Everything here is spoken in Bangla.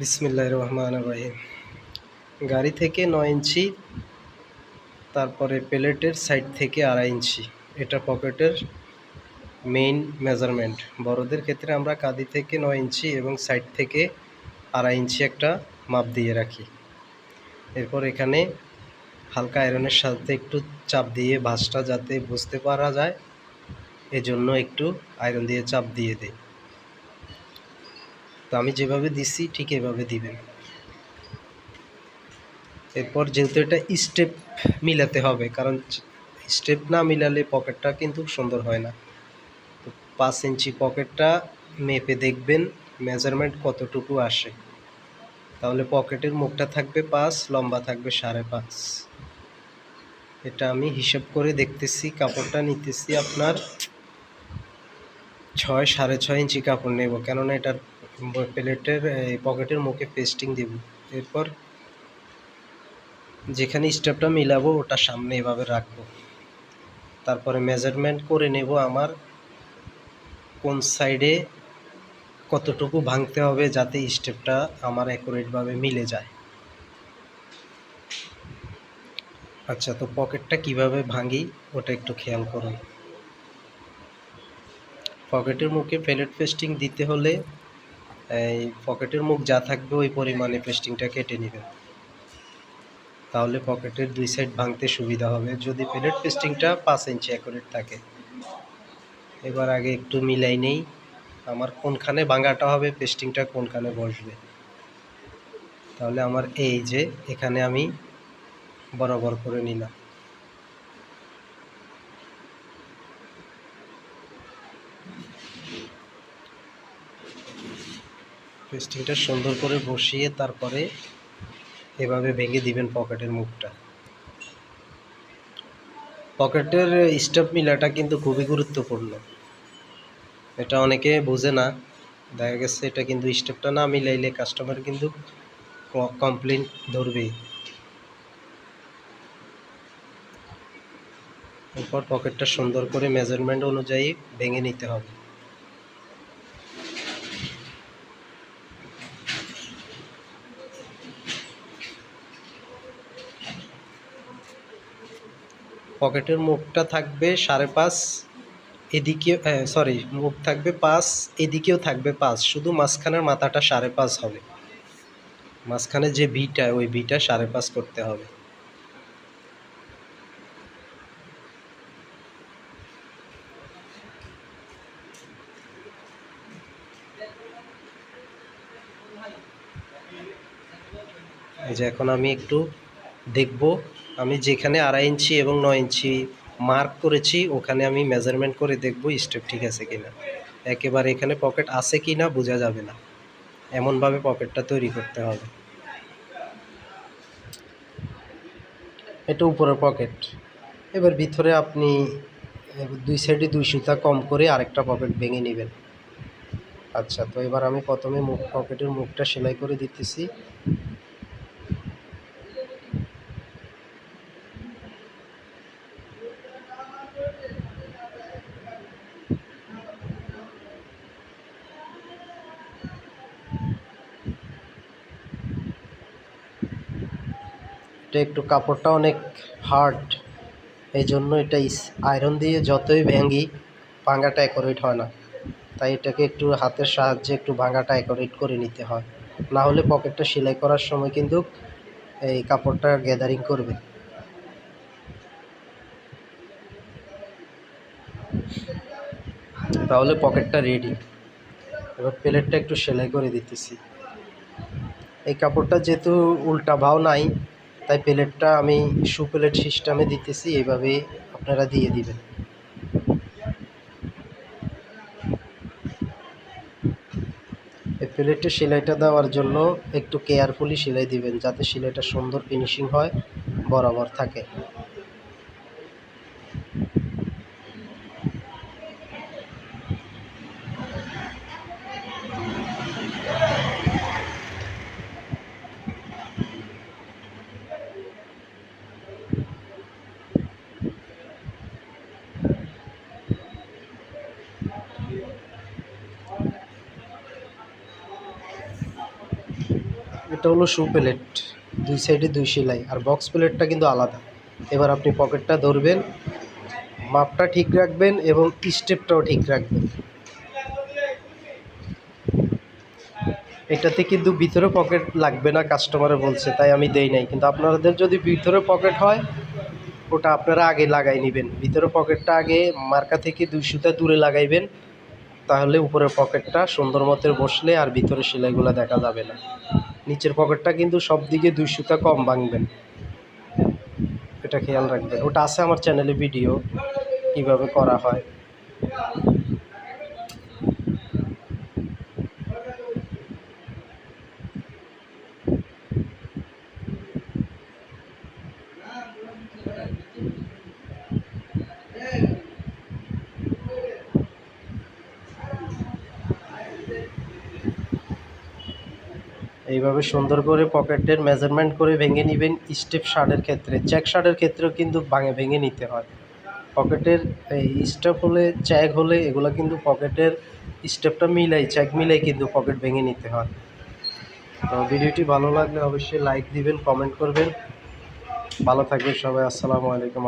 বিসমিল্লাহ রহমান রহিম। গাড়ি থেকে নয় ইঞ্চি, তারপরে প্লেটের সাইড থেকে আড়াই ইঞ্চি। এটা পকেটের মেইন মেজারমেন্ট। বড়দের ক্ষেত্রে আমরা কাঁদি থেকে নয় ইঞ্চি এবং সাইড থেকে আড়াই ইঞ্চি একটা মাপ দিয়ে রাখি। এরপর এখানে হালকা আয়রনের সাথে একটু চাপ দিয়ে ভাঁজটা যাতে বুঝতে পারা যায়, এজন্য একটু আয়রন দিয়ে চাপ দিয়ে দিই। তো আমি যেভাবে দিছি, ঠিক এভাবে দিবেন। এরপর যেহেতু এটা স্টেপ মিলাতে হবে, কারণ স্টেপ না মিলালে পকেটটা কিন্তু সুন্দর হয় না। তো পাঁচ ইঞ্চি পকেটটা মেপে দেখবেন মেজারমেন্ট কতটুকু আসে। তাহলে পকেটের মুখটা থাকবে পাঁচ, লম্বা থাকবে সাড়ে পাঁচ। এটা আমি হিসাব করে দেখতেছি, কাপড়টা নিতেছি আপনার ছয়, সাড়ে ছয় ইঞ্চি কাপড় নেব, কেননা এটার প্লেটের পকেটের মুখে পেস্টিং দেব। এরপর যেখানে স্টেপটা মিলাবো, ওটা সামনে এভাবে রাখব। তারপরে মেজারমেন্ট করে নেব আমার কোন সাইডে কতটুকু ভাঙতে হবে যাতে স্টেপটা আমার অ্যাকুরেটভাবে মিলে যায়। আচ্ছা তো পকেটটা কীভাবে ভাঙি, ওটা একটু খেয়াল করুন। পকেটের মুখে প্লেট পেস্টিং দিতে হলে এই পকেটের মুখ যা থাকবে ওই পরিমাণে পেস্টিংটা কেটে নেবেন। তাহলে পকেটের দুই সাইড ভাঙতে সুবিধা হবে। যদি প্লেট পেস্টিংটা পাঁচ ইঞ্চি অ্যাকুরেট থাকে। এবার আগে একটু মিলাই নেই। আমার কোনখানে ভাঙাটা হবে, পেস্টিংটা কোনখানে বসবে? তাহলে আমার এই যে, এখানে আমি বরাবর করে নিলাম। পেস্টিংটা সুন্দর করে বসিয়ে তারপরে এভাবে ভেঙে দিবেন পকেটের মুখটা। পকেটের স্টেপ মিলাটা কিন্তু খুবই গুরুত্বপূর্ণ। এটা অনেকে বোঝে না। দেখা গেছে এটা কিন্তু স্টেপটা না মিলাইলে কাস্টমার কিন্তু কমপ্লেন ধরবেই। এরপর পকেটটা সুন্দর করে মেজারমেন্ট অনুযায়ী ভেঙে নিতে হবে। পকেটের মুখটা থাকবে সাড়ে পাঁচ, এদিকে সরি মুখ থাকবে পাঁচ, এদিকেও থাকবে পাঁচ, শুধু মাঝখানের মাথাটা সাড়ে পাঁচ হবে। মাঝখানে যে বিটা ওই ভিটা সাড়ে পাঁচ করতে হবে। এই যে এখন আমি একটু দেখব। আমি যেখানে আড়াই ইঞ্চি এবং নয় ইঞ্চি মার্ক করেছি, ওখানে আমি মেজারমেন্ট করে দেখব স্টেপ ঠিক আছে কিনা। একেবারে এখানে পকেট আছে কি না বোঝা যাবে না। এমনভাবে পকেটটা তৈরি করতে হবে। এটা উপরের পকেট এবার ভিতরে আপনি দুই সাইডে দুই সুতা কম করে আরেকটা পকেট ভেঙে নেবেন। আচ্ছা তো এবার আমি প্রথমে মুখ পকেটের মুখটা সেলাই করে দিতেছি। এটা একটু কাপড়টা অনেক হার্ড এই জন্য এটা আয়রন দিয়ে যতই ভেঙি ভাঙাটা অ্যাকোরেট হয় না। তাই এটাকে একটু হাতের সাহায্যে একটু ভাঙাটা অ্যাকোরেট করে নিতে হয়। না হলে পকেটটা সেলাই করার সময় কিন্তু এই কাপড়টা গ্যাদারিং করবে। তাহলে পকেটটা রেডি এবার প্লেটটা একটু সেলাই করে দিতেছি। এই কাপড়টা যেহেতু উল্টা ভাও নাই তাই প্লেটটা আমি সু প্লেট সিস্টেমে দিতেছি, এভাবে আপনারা দিয়ে দিবেন। এই প্লেটে সেলাইটা দেওয়ার জন্য একটু কেয়ারফুলি সেলাই দিবেন, যাতে সেলাইটা সুন্দর ফিনিশিং হয়, বরাবর থাকে। এটা হলো শু প্লেট দুই সাইডে দুই সেলাই। আর বক্স প্লেটটা কিন্তু আলাদা। এবার আপনি পকেটটা ধরবেন, মাপটা ঠিক রাখবেন এবং স্টেপটাও ঠিক রাখবেন। এটাতে কিন্তু ভিতরে পকেট লাগবে না কাস্টমারে বলছে, তাই আমি দেই নাই। কিন্তু আপনাদের যদি ভিতরে পকেট হয়, ওটা আপনারা আগে লাগাই নেবেন। ভিতরে পকেটটা আগে মার্কা থেকে দুই সুতা দূরে লাগাইবেন, তাহলে উপরের পকেটটা সুন্দর মতো বসলে আর ভিতরে সেলাইগুলো দেখা যাবে না। নিচের পকেটটা কিন্তু সব দিকে দুই সুতা কম ভাঙবেন। এটা খেয়াল রাখবেন। ওটা আছে আমার চ্যানেলে ভিডিও কীভাবে করা হয়। এইভাবে সুন্দর করে পকেটের মেজারমেন্ট করে ভেঙে নেবেন স্টেপ শার্টের ক্ষেত্রে। চেক শার্টের ক্ষেত্রেও কিন্তু ভাঙে, ভেঙে নিতে হয়। পকেটের এই স্টেপ হলে চেক হলে এগুলো কিন্তু পকেটের স্টেপটা মিলাই চেক মিলাই কিন্তু পকেট ভেঙে নিতে হয়। তো ভিডিওটি ভালো লাগলে অবশ্যই লাইক দিবেন কমেন্ট করবেন। ভালো থাকবেন সবাই, আসসালামু আলাইকুম।